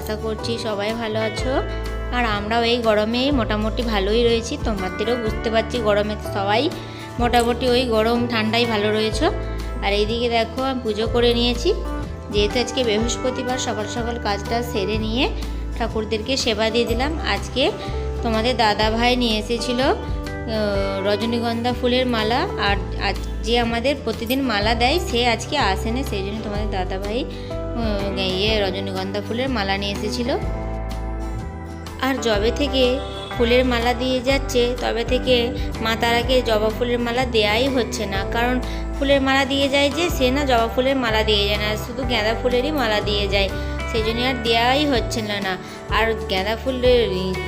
আশা করছি সবাই ভালো আছো। আর আমরাও এই গরমে মোটামুটি ভালোই রয়েছি। তোমাদেরও বুঝতে পারছি গরমে সবাই মোটামুটি ওই গরম ঠান্ডাই ভালো রয়েছো। আর এইদিকে দেখো আমি পুজো করে নিয়েছি। যেহেতু আজকে বৃহস্পতিবার সকাল সকাল কাজটা সেরে নিয়ে ঠাকুরদেরকে সেবা দিয়ে দিলাম। আজকে তোমাদের দাদা ভাই নিয়ে এসেছিল রজনীগন্ধা ফুলের মালা। আর আজ যে আমাদের প্রতিদিন মালা দেয় সে আজকে আসেনি সেই জন্য তোমাদের দাদা ভাই উম, ইয়ে রজনীগন্ধা ফুলের মালা নিয়ে এসেছিল। আর জবে থেকে ফুলের মালা দিয়ে যাচ্ছে, তবে থেকে মা তারাকে জবা ফুলের মালা দেয়াই হচ্ছে না। কারণ ফুলের মালা দিয়ে যায় যে, সে না জবা ফুলের মালা দিয়ে যায় না, শুধু গাঁদা ফুলেরই মালা দিয়ে যায়। সেই জন্য আর দেওয়াই হচ্ছে না। না আর গাঁদা ফুলের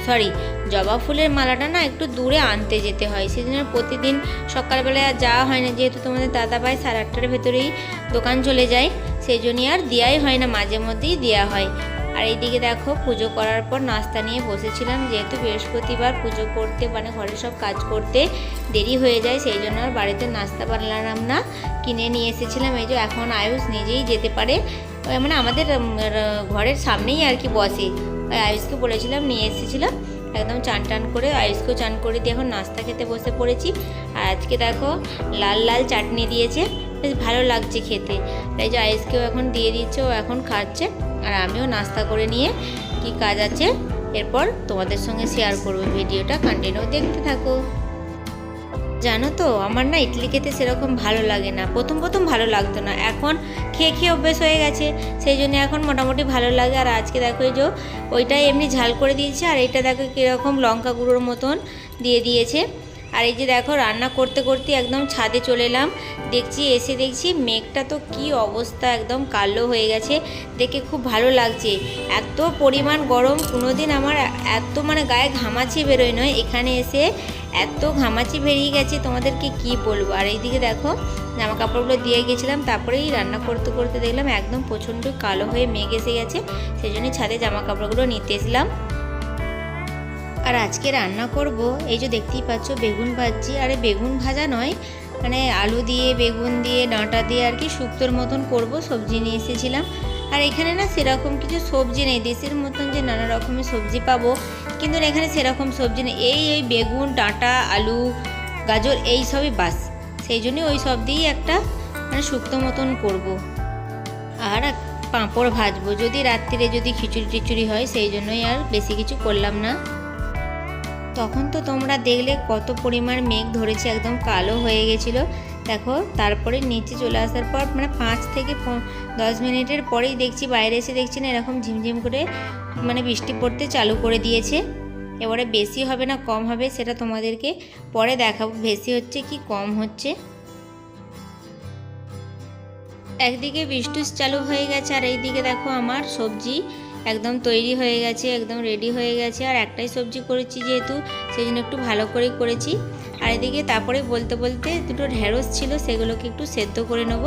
সরি জবা ফুলের মালাটা না একটু দূরে আনতে যেতে হয়। সেই জন্য প্রতিদিন সকালবেলায় আর যাওয়া হয় না। যেহেতু তোমাদের দাদা ভাই সাড়ে আটটার ভেতরেই দোকান চলে যায়, সেই জন্যই আর দেওয়াই হয় না। মাঝে মধ্যেই দেওয়া হয়। আর এইদিকে দেখো, পুজো করার পর নাস্তা নিয়ে বসেছিলাম। যেহেতু বৃহস্পতিবার পুজো করতে মানে ঘরে সব কাজ করতে দেরি হয়ে যায়, সেই জন্য আর বাড়িতে নাস্তা বানালাম না। কিনে নিয়ে এসেছিলাম। এই যে এখন আয়ুষ নিজেই যেতে পারে। মানে আমাদের ঘরের সামনেই আর কি বসে। আয়ুষকে বলেছিলাম, নিয়ে এসেছিলাম একদম চান টান করে আয়ুষকেও চান করে দিয়ে এখন নাস্তা খেতে বসে পড়েছি। আর আজকে দেখো, লাল লাল চাটনি দিয়েছে। বেশ ভালো লাগছে খেতে। তাই যে আয়ুষকেও এখন দিয়ে দিচ্ছে, ও এখন খাচ্ছে। আর আমিও নাস্তা করে নিয়ে কি কাজ আছে, এরপর তোমাদের সঙ্গে শেয়ার করব ভিডিওটা। কন্টিনিউ দেখতে থাকো। জানো তো, আমার না ইডলি খেতে সেরকম ভালো লাগে না। প্রথম প্রথম ভালো লাগতো না। এখন খেয়ে খেয়ে অভ্যেস হয়ে গেছে। সেই জন্য এখন মোটামুটি ভালো লাগে। আর আজকে দেখো যে ওইটাই এমনি ঝাল করে দিয়েছে। আর এইটা দেখো কীরকম লঙ্কা গুঁড়োর মতন দিয়ে দিয়েছে। আর এই যে দেখো, রান্না করতে করতে একদম ছাদে চলে এলাম। দেখছি, এসে দেখছি মেঘটা তো কি অবস্থা, একদম কালো হয়ে গেছে। দেখে খুব ভালো লাগছে। এত পরিমাণ গরম, কোনোদিন আমার এত মানে গায়ে ঘামাচি বেরোয় নয়। এখানে এসে এত ঘামাচি বেরিয়ে গেছে, তোমাদেরকে কি বলব? আর এইদিকে দেখো জামা কাপড়গুলো দিয়ে গেছিলাম, তারপরেই রান্না করতে করতে দেখলাম একদম প্রচণ্ড কালো হয়ে মেঘ এসে গেছে। সেই জন্য ছাদে জামা কাপড়গুলো নিতে এসলাম। আর আজকে রান্না করব, এই যে দেখতেই পাচ্ছ বেগুন ভাজছি। আরে বেগুন ভাজা নয় মানে আলু দিয়ে, বেগুন দিয়ে, ডাঁটা দিয়ে আর কি শুক্তোর মতন করব, সবজি নিয়ে এসেছিলাম। আর এখানে না সেরকম কিছু সবজি নেই, দেশের মতন যে নানা রকমের সবজি পাবো, কিন্তু এখানে সেরকম সবজি নেই। এই এই বেগুন, ডাঁটা, আলু, গাজর এই সবই বাস। সেই জন্য ওই সব দিয়েই একটা মানে শুক্তো মতন করব। আর পাঁপড় ভাজবো, যদি রাত্রিরে যদি খিচুড়ি টিচুড়ি হয়, সেই জন্যই আর বেশি কিছু করলাম না। তখন তো তোমরা দেখলে কত পরিমাণ মেঘ ধরেছে, একদম কালো হয়ে গেছিল। দেখো, তারপরে নিচে চলে আসার পর মানে পাঁচ থেকে দশ মিনিটের পরেই দেখছি, বাইরে এসে দেখছি না, এরকম ঝিমঝিম করে মানে বৃষ্টি পড়তে চালু করে দিয়েছে। এবারে বেশি হবে না, কম হবে সেটা তোমাদেরকে পরে দেখাবো। বেশি হচ্ছে কি, কম হচ্ছে? একদিকে বৃষ্টিস চালু হয়ে গেছে, আর এইদিকে দেখো আমার সবজি একদম তৈরি হয়ে গেছে, একদম রেডি হয়ে গেছে। আর একটাই সবজি করেছি যেহেতু সেই জন্য একটু ভালো করেই করেছি। আর এদিকে তারপরে বলতে বলতে দুটো ঢ্যাঁড়স ছিল, সেগুলোকে একটু সেদ্ধ করে নেব।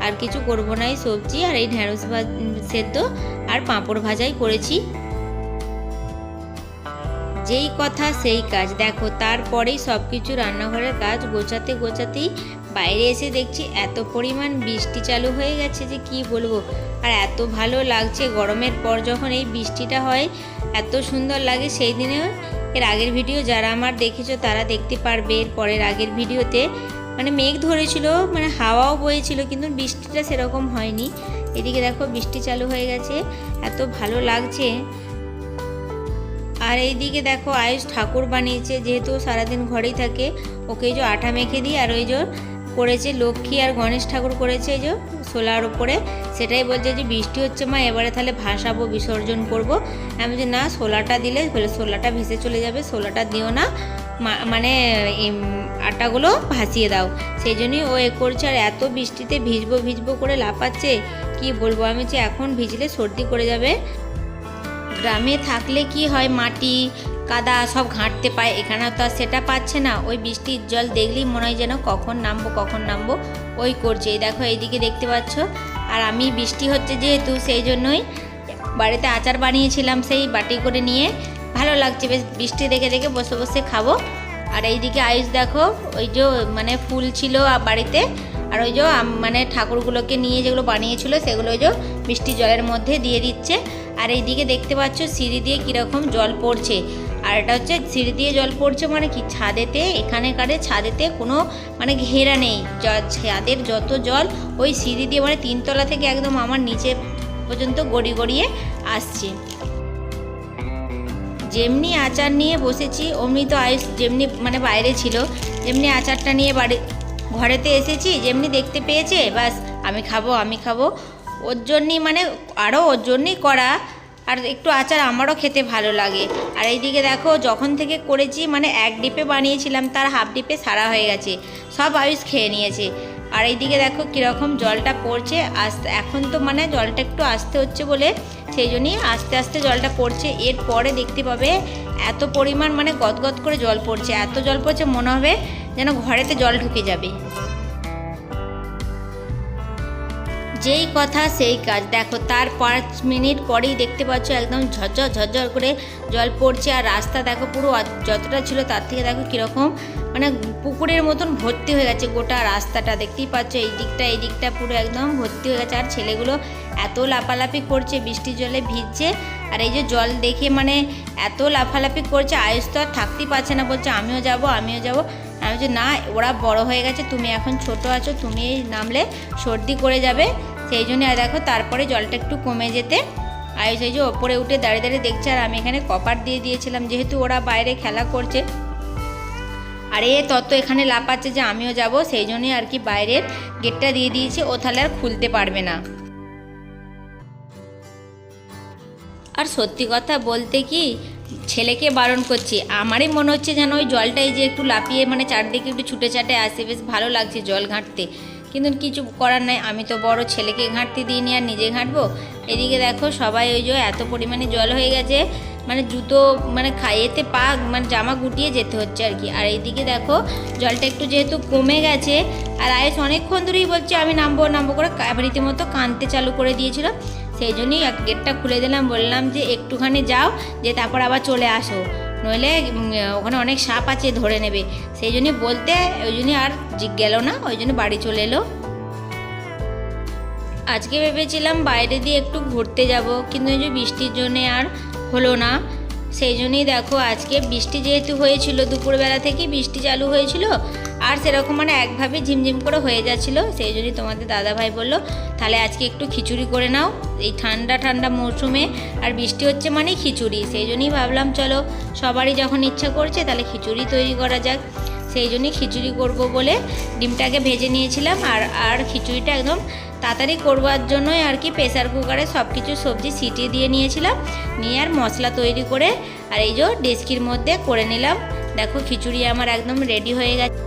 আর কিছু করব না এই সবজি, আর এই ঢ্যাঁড়স সেদ্ধ আর পাঁপড় ভাজাই করেছি। যেই কথা সেই কাজ। দেখো, তারপরেই সব কিছু রান্নাঘরের কাজ গোছাতে গোছাতেই বাইরে এসে দেখছি এত পরিমাণ বৃষ্টি চালু হয়ে গেছে যে কি বলব? আর এত ভালো লাগছে গরমের পর যখন এই বৃষ্টিটা হয়, এত সুন্দর লাগে সেই দিনে এর আগের ভিডিও যারা আমার দেখেছ তারা দেখতে পারবে। এর পরের আগের ভিডিওতে মানে মেঘ ধরেছিল মানে হাওয়াও বয়েছিল কিন্তু বৃষ্টিটা সেরকম হয়নি। এদিকে দেখো বৃষ্টি চালু হয়ে গেছে, এত ভালো লাগছে। আর এইদিকে দেখো আয়ুষ ঠাকুর বানিয়েছে, যেহেতু সারাদিন ঘরেই থাকে ওকে যে আঠা মেখে দিই, আর ওই যে করেছে, লক্ষ্মী আর গণেশ ঠাকুর করেছে যে সোলার উপরে। সেটাই বলছে যে বৃষ্টি হচ্ছে মা, এবারে তাহলে ভাসাবো, বিসর্জন করব। আমি যে না, সোলাটা দিলে সোলাটা ভেসে চলে যাবে, সোলাটা দিও না। মানে আটাগুলো ভাসিয়ে দাও। সেই জন্যই ও এ করছে। আর এত বৃষ্টিতে ভিজবো ভিজবো করে লাফাচ্ছে, কি বলব? আমি যে এখন ভিজলে সর্দি করে যাবে। গ্রামে থাকলে কি হয় মাটি কাদা সব ঘাঁটতে পায়। এখানে তো আর সেটা পাচ্ছে না। ওই বৃষ্টির জল দেখলেই মনে হয় যেন কখন নামবো কখন নামবো। ওই করছে। এই দেখো, এইদিকে দেখতে পাচ্ছ? আর আমি বৃষ্টি হচ্ছে যেহেতু, সেই জন্যই বাড়িতে আচার বানিয়েছিলাম সেই বাটি করে নিয়ে। ভালো লাগছে, বেশ বৃষ্টি দেখে দেখে বসে বসে খাব। আর এইদিকে আয়ুষ দেখো, ওই যে মানে ফুল ছিল বাড়িতে। আর ওই যে মানে ঠাকুরগুলোকে নিয়ে যেগুলো বানিয়েছিল, সেগুলো ওই যে বৃষ্টি জলের মধ্যে দিয়ে দিচ্ছে। আর এইদিকে দেখতে পাচ্ছ, সিঁড়ি দিয়ে কীরকম জল পড়ছে। আর এটা হচ্ছে সিঁড়ি দিয়ে জল পড়ছে মানে কি? ছাদেতে, এখানেকারে ছাদেতে কোনো মানে ঘেরা নেই ছাদের যত জল, ওই সিঁড়ি দিয়ে মানে তিনতলা থেকে একদম আমার নিচে পর্যন্ত গড়ি গড়িয়ে আসছে। যেমনি আচার নিয়ে বসেছি, অমনি তো আয়ুষ যেমনি মানে বাইরে ছিল যেমনি আচারটা নিয়ে বাড়ি ঘরেতে এসেছি, যেমনি দেখতে পেয়েছে বাস আমি খাব আমি খাব। ওর জন্যই মানে আরও ওর জন্যই করা। আর একটু আচার আমারও খেতে ভালো লাগে। আর এইদিকে দেখো, যখন থেকে করেছি মানে এক ডিপে বানিয়েছিলাম, তার হাফ ডিপে সারা হয়ে গেছে। সব আয়ুষ খেয়ে নিয়েছে। আর এইদিকে দেখো, কীরকম জলটা পড়ছে। আস্তে এখন তো মানে জলটা একটু আসতে হচ্ছে বলে, সেই জন্যই আস্তে আস্তে জলটা পড়ছে। এরপরে দেখতে পাবে, এত পরিমাণ মানে গদগদ করে জল পড়ছে। এত জল পড়ছে মনে হবে যেন ঘরেতে জল ঢুকে যাবে। যেই কথা সেই কাজ। দেখো, তার পাঁচ মিনিট পরেই দেখতে পাচ্ছ একদম ঝরঝর ঝরঝর করে জল পড়ছে আর রাস্তা দেখো পুরো যতটা ছিল তার থেকে দেখো কীরকম মানে পুকুরের মতন ভর্তি হয়ে গেছে গোটা রাস্তাটা। দেখতেই পাচ্ছ এই দিকটা এই দিকটা পুরো একদম ভর্তি হয়ে গেছে। আর ছেলেগুলো এত লাফালাফি করছে, বৃষ্টির জলে ভিজছে আর এই যে জল দেখে মানে এত লাফালাফি করছে, আয়ুষ আর থাকতেই পারছে না, বলছে আমিও যাব আমিও যাব। আমি বলছি, না, ওরা বড় হয়ে গেছে, তুমি এখন ছোট আছো, তুমি নামলে সর্দি করে যাবে। সেই জন্য, আর দেখো, তারপরে জলটা একটু কমে যেতে আয়ুষ এই যে ওপরে উঠে দাঁড়িয়ে দাঁড়িয়ে দেখছে, আর আমি এখানে কপার দিয়ে দিয়েছিলাম, যেহেতু ওরা বাইরে খেলা করছে। আর এ তত এখানে লাপাচ্ছে যে আমিও যাব, সেই জন্যই আর কি বাইরের গেটটা দিয়ে দিয়েছে, ও তাহলে আর খুলতে পারবে না। আর সত্যি কথা বলতে কি, ছেলেকে বারণ করছি, আমারই মনে হচ্ছে যেন ওই জলটাই যে একটু লাপিয়ে মানে চারদিকে একটু ছুটে চাটে আসে, বেশ ভালো লাগছে জল ঘাঁটতে। কিন্তু কিছু করার নাই। আমি তো বড় ছেলেকে ঘাঁটতে দিইনি আর নিজে ঘাঁটবো। এদিকে দেখো সবাই ওই যে এত পরিমাণে জল হয়ে গেছে মানে জুতো মানে খাইয়েতে পা মানে জামা গুটিয়ে যেতে হচ্ছে আর কি। আর এইদিকে দেখো জলটা একটু যেহেতু কমে গেছে, আর আয়েস অনেকক্ষণ ধরেই বলছে, আমি নামবো নামবো করে রীতিমতো কানতে চালু করে দিয়েছিল। সেই জন্যই গেটটা খুলে দিলাম, বললাম যে, একটুখানি যাও, যে তারপর আবার চলে আসো। নইলে ওখানে অনেক সাপ আছে, ধরে নেবে। সেই জন্যই বলতে, ওই জন্যই আর গেল না, ওই জন্য বাড়ি চলে এলো। আজকে ভেবেছিলাম বাইরে দিয়ে একটু ঘুরতে যাব, কিন্তু এই যে বৃষ্টির জন্যে আর হলো না। সেই জন্যই দেখো, আজকে বৃষ্টি যেহেতু হয়েছিল, দুপুরবেলা থেকে বৃষ্টি চালু হয়েছিল আর সেরকম মানে একভাবে ঝিমঝিম করে হয়ে যাচ্ছিল, সেই জন্যই তোমাদের দাদাভাই বলল, তাহলে আজকে একটু খিচুড়ি করে নাও। এই ঠান্ডা ঠান্ডা মরশুমে আর বৃষ্টি হচ্ছে মানে খিচুড়ি, সেই জন্যই ভাবলাম চলো সবারই যখন ইচ্ছা করছে তাহলে খিচুড়ি তৈরি করা যাক। সেই জন্যই খিচুড়ি করব বলে ডিমটাকে ভেজে নিয়েছিলাম আর আর খিচুড়িটা একদম তাড়াতাড়ি করবার জন্যই আর কি প্রেসার কুকারে সব কিছু সবজি সিটিয়ে দিয়ে নিয়েছিলাম, নিয়ে আর মশলা তৈরি করে আর এই যে ডেস্কির মধ্যে করে নিলাম। দেখো খিচুড়ি আমার একদম রেডি হয়ে গেছে।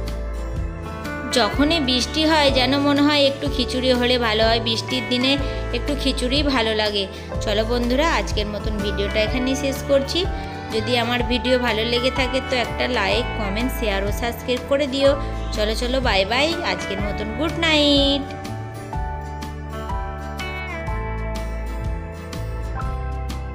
যখনই বৃষ্টি হয় যেন মনে হয় একটু খিচুড়ি হলে ভালো হয়। বৃষ্টির দিনে একটু খিচুড়ি ভালো লাগে। চলো বন্ধুরা, আজকের মতন ভিডিওটা এখানেই শেষ করছি। যদি আমার ভিডিও ভালো লেগে থাকে তো একটা লাইক কমেন্ট শেয়ার ও সাবস্ক্রাইব করে দিও। চলো চলো বাই বাই আজকের মতন গুড নাইট